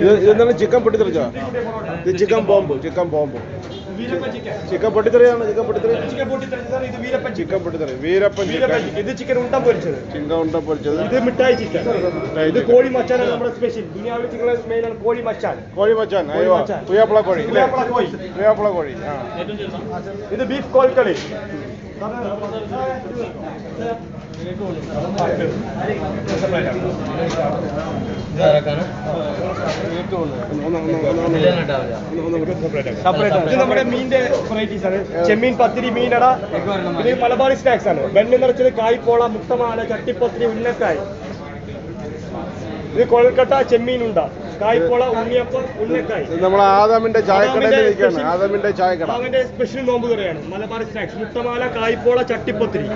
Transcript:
ഇതെന്താണ്? ചിക്കൻ പൊട്ടിത്തെറിച്ചോ ഇത് chicken bomb chicken bomb. Chicken. പൊട്ടിത്തെറിയാണ് chicken പൊട്ടിത്തെറി? ചിക്കൻ പൊട്ടിത്തെറിച്ചതാണ് ഇത് വീരപ്പൻ ചിക്കൻ. പൊട്ടിത്തെറി വീരപ്പൻ ചിക്കൻ. ഇത് ചിക്കൻ ഉണ്ട പൊരിച്ചത്. ചിക്കൻ ഉണ്ട പൊരിച്ചത്. ഇത് മിഠായി ചിക്കൻ. ഇത്. കോഴി മച്ചാനാണ് നമ്മുടെ സ്പെഷ്യൽ ദുനിയാവിൽ ചിക്കൻ മെയിനാണ് കോഴി മച്ചാൻ. കോഴി മച്ചാൻ അയ്യോ മച്ചാൻ. പുയ്യാപ്പിള കോഴി ഇല്ലേ? പുയ്യാപ്പിള കോഴി. പുയ്യാപ്പിള കോഴി ഇത് ബീഫ് കോൽക്കളി ചെമ്മീൻ പത്തിരി മീനട പിന്നെ മലബാറി സ്നാക്സ് ആണ്. വെണ്ണ നിറച്ചത് കായ്പോള മുട്ടമാല ചട്ടിപ്പത്തിരി ഉന്നക്കായ്. ഇത് കൊൽക്കട്ട ചെമ്മീൻ ഉണ്ട കായ്പോള ഉണ്ണിയപ്പം ഉന്നക്കായ് ഇത് നമ്മളെ ആദാമിന്റെ ചായക്കടയിൽ ആദാമിന്റെ ഇരിക്കുകയാണ് special- ആദാമിന്റെ ചായക്കട. അവന്റെ സ്പെഷ്യൽ നോമ്പ് തുറയാണ്. മലബാറി സ്നാക്സ് മുട്ടമാല കായ്പോള ചട്ടിപ്പത്തിരി.